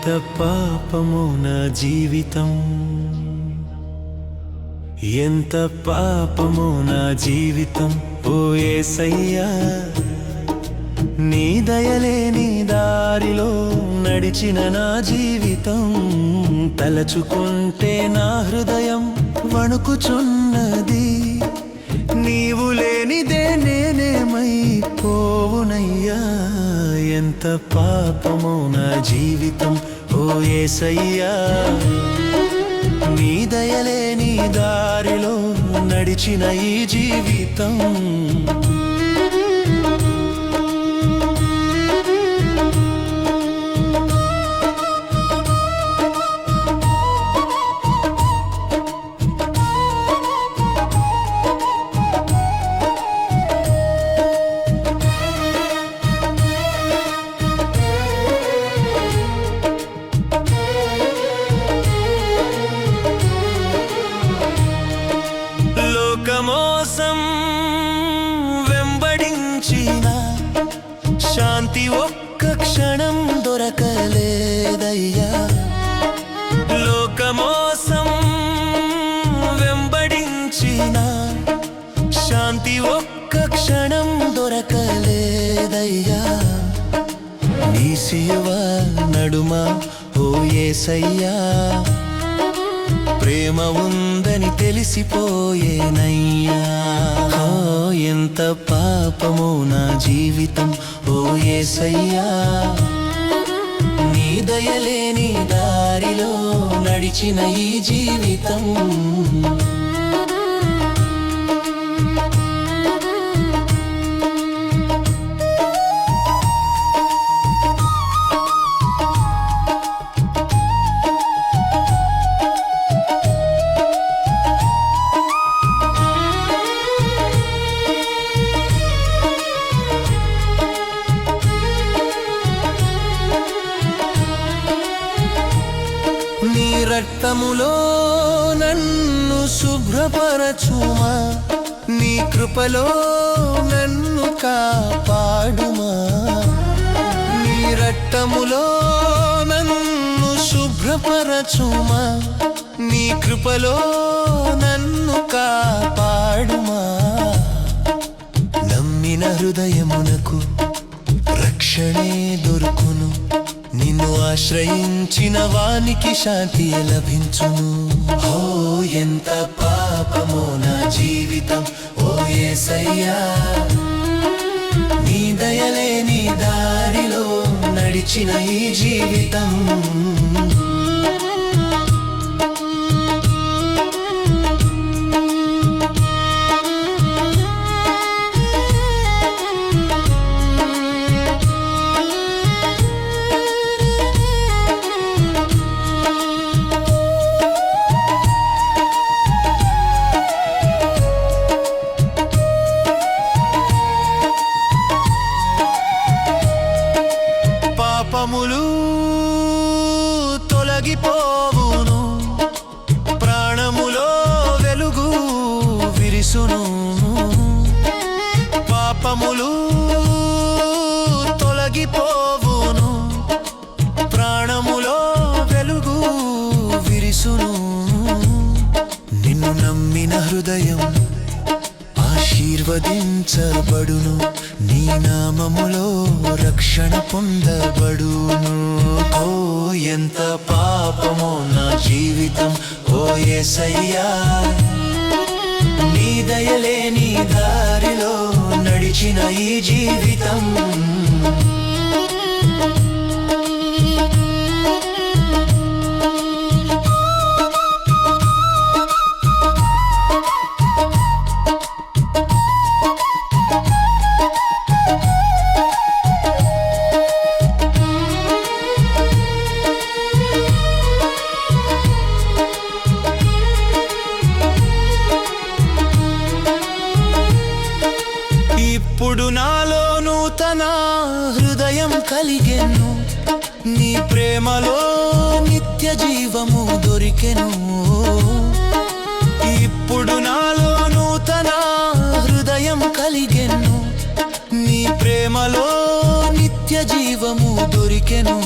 ఎంత పాపమో నా జీవితం. ఎంత పాపమో నా జీవితం ఓ ఏసయ్యా. నీ దయలేని దారిలో నడిచిన నా జీవితం. తలచుకుంటే నా హృదయం వణుకుచున్నది. నీవు లేనిదే నేనేమైపోవునయ్యా. ఎంత పాపమో నా జీవితం ఓ ఏసయ్యా. నీ దయలేని దారిలో నడిచిన ఈ జీవితం. దొరకలేదయ్యా లోకమోసం వెంబడించిన శాంతి ఒక్క క్షణం దొరకలేదయ్యా. నీ శివ నడుమ ఓ ఏసయ్యా. ప్రేమ ఉందని తెలిసిపోయేనయ్యా. ఎంత పాపమో నా జీవితం ఓ ఏసయ్యా. నీ దయలేని దారిలో నడిచిన ఈ జీవితం. నీ రక్తములో నన్ను శుభ్రపరచుమా. నీ కృపలో నన్ను కాపాడుమా. నీ రక్తములో నన్ను శుభ్రపరచుమా. నీ కృపలో నన్ను కాపాడుమా. నమ్మిన హృదయమునకు రక్షణే దొరుకును. నిన్ను ఆశ్రయించిన వానికి శాంతి లభించును. ఓ ఎంత పాపమో నా జీవితం ఓ ఏసయ్యా. నీ దయలేని దారిలో నడిచిన ఈ జీవితం. పాపములు తొలగిపోవును. ప్రాణములో వెలుగు విరిసును. నిన్ను నమ్మిన హృదయం ఆశీర్వదించబడును. నీ నామములో రక్షణ పొందబడును. ఓ ఎంత పాపమో నా జీవితం. ఓ ఏసయ్యా నీ దయలేని దారి నడిచిన ఈ జీవితం. ఇప్పుడు నాలో నూతన హృదయం కలిగెను. నీ ప్రేమలో నిత్య జీవము దొరికెను. ఇప్పుడు నాలో నూతన హృదయం కలిగెను. నీ ప్రేమలో నిత్య జీవము దొరికెను.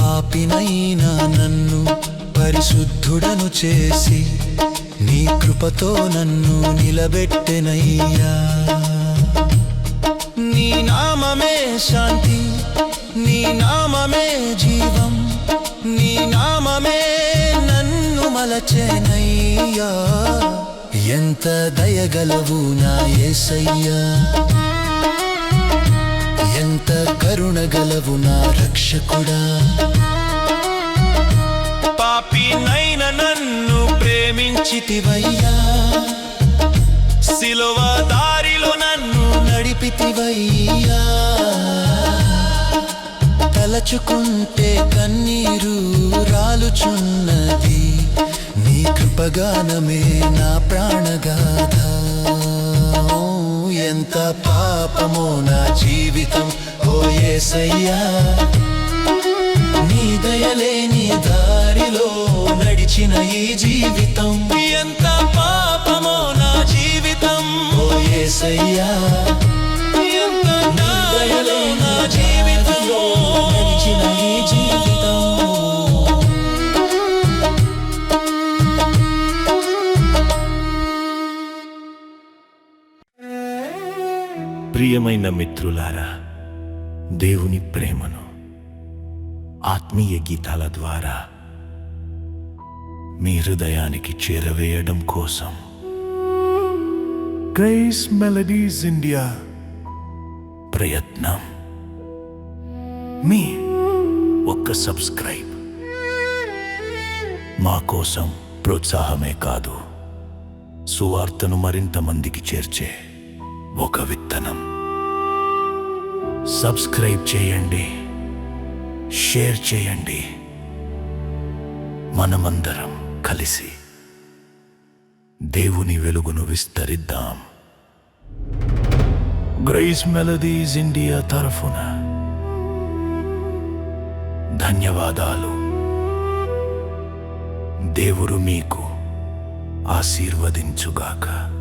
పాపినైనా నన్ను పరిశుద్ధుడను చేసి నీ కృపతో నన్ను నిలబెట్టెనయ్యా. నీ నామమే శాంతి నీ నామమే జీవం నీ నామమే నన్ను మలచెనయ్యా. ఎంత దయగలవు నా ఏసయ్యా. ఎంత కరుణగలవు నా రక్షకుడా. పాపినైన నన్ను ప్రేమించితివయ్యా. సిలువ దారిలో నన్ను నడిపితివయ్యా. తలచుకుంటే కన్నీరు రాలుచున్నది. నీ కృపగానమే నా ప్రాణగాథ. ఓ, ఎంత పాపమో నా జీవితం ఓ ఏసయ్యా. నీ దయలేని దారిలో నడిచిన ఈ జీవితం. ఎంత పాపమో నా జీవితం. ఓ యేసయ్యా ఎంత దయలో నా జీవితం. నడిచిన ఈ జీవితం. ప్రియమైన మిత్రులారా దేవుని ప్రేమను ఆత్మీయ గీతాల ద్వారా మీ హృదయానికి చేరవేయడం కోసం. గ్రేస్ మెలడీస్ ఇండియా ప్రయత్నం. మీ ఒక్క సబ్స్క్రైబ్. మా కోసం ప్రోత్సాహమే కాదు సువార్తను మరింత మందికి చేర్చే ఒక విత్తనం. సబ్స్క్రైబ్ చేయండి. షేర్ చేయండి. మనమందరం కలిసి దేవుని వెలుగును విస్తరిద్దాం. గ్రైస్ మెలడీస్ ఇండియా తరఫున ధన్యవాదాలు. దేవుడు మీకు ఆశీర్వదించుగాక.